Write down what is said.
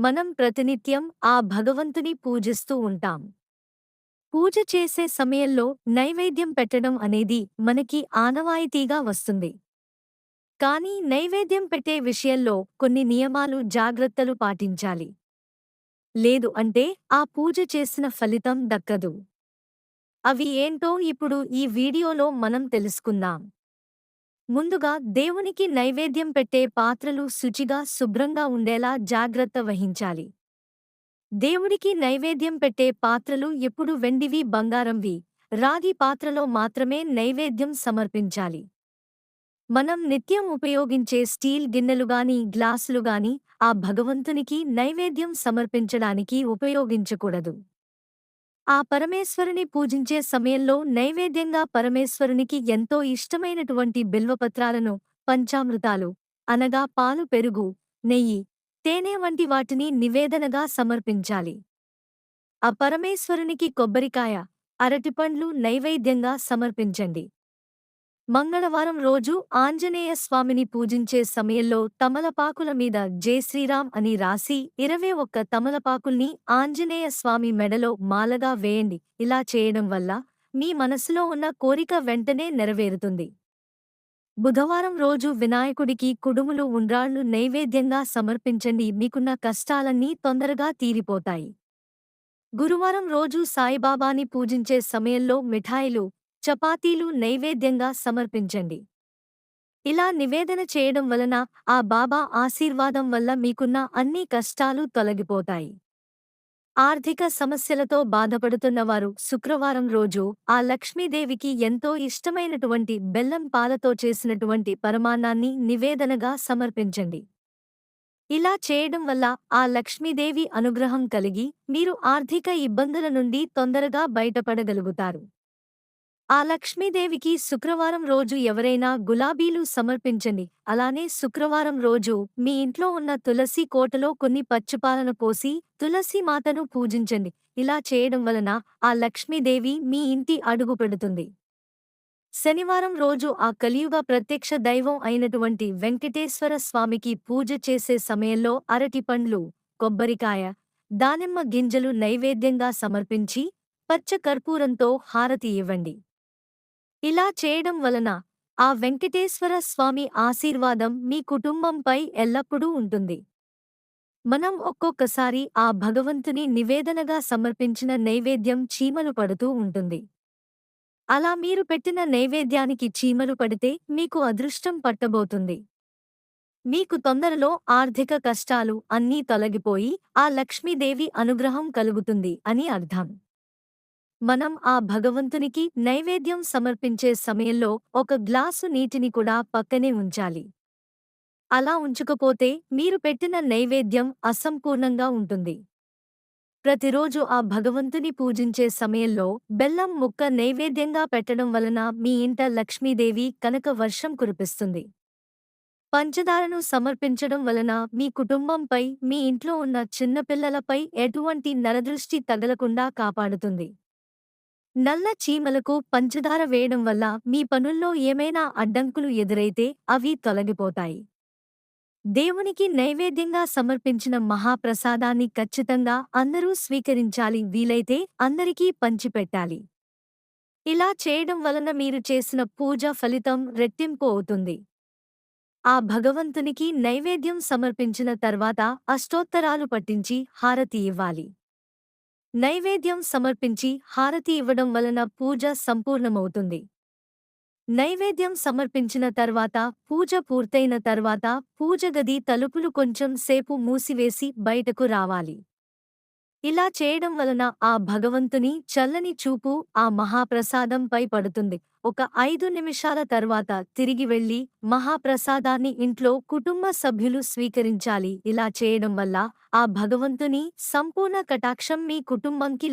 మనం ప్రతినిత్యం ఆ భగవంతుని పూజిస్తూ ఉంటాం. పూజ చేసే సమయంలో నైవేద్యం పెట్టడం అనేది మనకి ఆనవాయితీగా వస్తుంది. కానీ నైవేద్యం పెట్టే విషయంలో కొన్ని నియమాలు జాగ్రత్తలు పాటించాలి. లేదు అంటే ఆ పూజ చేసిన ఫలితం దక్కదు. అవి ఏంటో ఇప్పుడు ఈ వీడియోలో మనం తెలుసుకుందాం. ముందుగా దేవునికి నైవేద్యం పెట్టే పాత్రలు శుచిగా శుభ్రంగా ఉండేలా జాగ్రత్త వహించాలి. దేవుడికి నైవేద్యం పెట్టే పాత్రలు ఎప్పుడు వెండివి బంగారంవి. రాగి పాత్రలో మాత్రమే నైవేద్యం సమర్పించాలి. మనం నిత్యం ఉపయోగించే స్టీల్ గిన్నెలుగాని గ్లాసులుగాని ఆ భగవంతునికి నైవేద్యం సమర్పించడానికి ఉపయోగించకూడదు. ఆ పరమేశ్వరుని పూజించే సమయంలో నైవేద్యంగా పరమేశ్వరునికి ఎంతో ఇష్టమైనటువంటి బిల్వపత్రాలను పంచామృతాలు అనగా పాలు పెరుగు నెయ్యి తేనె వంటి వాటిని నివేదనగా సమర్పించాలి. ఆ పరమేశ్వరునికి కొబ్బరికాయ అరటిపండ్లు నైవేద్యంగా సమర్పించండి. మంగళవారం రోజు ఆంజనేయ స్వామిని పూజించే సమయంలో తమలపాకుల మీద జై శ్రీరామ్ అని రాసి ఇరవై ఒక్క తమలపాకుల్ని ఆంజనేయ స్వామి మెడలో మాలగా వేయండి. ఇలా చేయడం వల్ల మీ మనసులో ఉన్న కోరిక వెంటనే నెరవేరుతుంది. బుధవారం రోజు వినాయకుడికి కుడుములు ఉండ్రాళ్ళు నైవేద్యంగా సమర్పించండి. మీకున్న కష్టాలన్నీ తొందరగా తీరిపోతాయి. గురువారం రోజు సాయిబాబాని పూజించే సమయంలో మిఠాయిలు చపాతీలు నైవేద్యంగా సమర్పించండి. ఇలా నివేదన చేయడం వలన ఆ బాబా ఆశీర్వాదం వల్ల మీకున్న అన్ని కష్టాలు తొలగిపోతాయి. ఆర్థిక సమస్యలతో బాధపడుతున్నవారు శుక్రవారం రోజు ఆ లక్ష్మీదేవికి ఎంతో ఇష్టమైనటువంటి బెల్లం పాలతో చేసినటువంటి పరమాన్నాన్ని నివేదనగా సమర్పించండి. ఇలా చేయడం వల్ల ఆ లక్ష్మీదేవి అనుగ్రహం కలిగి మీరు ఆర్థిక ఇబ్బందుల నుండి తొందరగా బయటపడగలుగుతారు. ఆ లక్ష్మీదేవికి శుక్రవారం రోజు ఎవరైనా గులాబీలు సమర్పించండి. అలానే శుక్రవారం రోజు మీ ఇంట్లో ఉన్న తులసి కోటలో కొన్ని పచ్చిపాలను పోసి తులసి మాతను పూజించండి. ఇలా చేయడం వలన ఆ లక్ష్మీదేవి మీ ఇంటి అడుగు పెడుతుంది. శనివారం రోజు ఆ కలియుగ ప్రత్యక్ష దైవం అయినటువంటి వెంకటేశ్వర స్వామికి పూజ చేసే సమయంలో అరటి పండ్లు కొబ్బరికాయ దానిమ్మ గింజలు నైవేద్యంగా సమర్పించి పచ్చ కర్పూరంతో హారతి ఇవ్వండి. ఇలా చేయడం వలన ఆ వెంకటేశ్వర స్వామి ఆశీర్వాదం మీ కుటుంబంపై ఎల్లప్పుడూ ఉంటుంది. మనం ఒక్కొక్కసారి ఆ భగవంతుని నివేదనగా సమర్పించిన నైవేద్యం చీమలు పడుతూ ఉంటుంది. అలా మీరు పెట్టిన నైవేద్యానికి చీమలు పడితే మీకు అదృష్టం పట్టబోతుంది. మీకు తొందరలో ఆర్థిక కష్టాలు అన్నీ తొలగిపోయి ఆ లక్ష్మీదేవి అనుగ్రహం కలుగుతుంది అని అర్థం. మనం ఆ భగవంతునికి నైవేద్యం సమర్పించే సమయంలో ఒక గ్లాసు నీటిని కూడా పక్కనే ఉంచాలి. అలా ఉంచుకపోతే మీరు పెట్టిన నైవేద్యం అసంపూర్ణంగా ఉంటుంది. ప్రతిరోజు ఆ భగవంతుని పూజించే సమయంలో బెల్లం ముక్క నైవేద్యంగా పెట్టడం వలన మీ ఇంట లక్ష్మీదేవి కనక వర్షం కురిపిస్తుంది. పంచదారను సమర్పించడం వలన మీ కుటుంబంపై మీ ఇంట్లో ఉన్న చిన్నపిల్లలపై ఎటువంటి నరదృష్టి తగలకుండా కాపాడుతుంది. నల్ల చీమలకు పంచదార వేయడం వల్ల మీ పనుల్లో ఏమైనా అడ్డంకులు ఎదురైతే అవి తొలగిపోతాయి. దేవునికి నైవేద్యంగా సమర్పించిన మహాప్రసాదాన్ని ఖచ్చితంగా అందరూ స్వీకరించాలి వీలైతే అందరికీ పంచిపెట్టాలి. ఇలా చేయడం వలన మీరు చేసిన పూజ ఫలితం రెట్టింపు అవుతుంది. ఆ భగవంతునికి నైవేద్యం సమర్పించిన తర్వాత అష్టోత్తరాలు పట్టించి హారతి ఇవ్వాలి. నైవేద్యం సమర్పించి హారతి ఇవ్వడం వలన పూజ సంపూర్ణమవుతుంది. నైవేద్యం సమర్పించిన తర్వాత పూజ పూర్తయిన తర్వాత పూజగది తలుపులు కొంచెం సేపు మూసివేసి బయటకు రావాలి. ఇలా చేయడం వలన ఆ భగవంతుని చల్లని చూపు ఆ మహాప్రసాదంపై పడుతుంది. ఒక ఐదు నిమిషాల తర్వాత తిరిగి వెళ్ళి మహాప్రసాదాన్ని ఇంట్లో కుటుంబ సభ్యులు స్వీకరించాలి. ఇలా చేయడం వల్ల ఆ భగవంతుని సంపూర్ణ కటాక్షం మీ కుటుంబంకి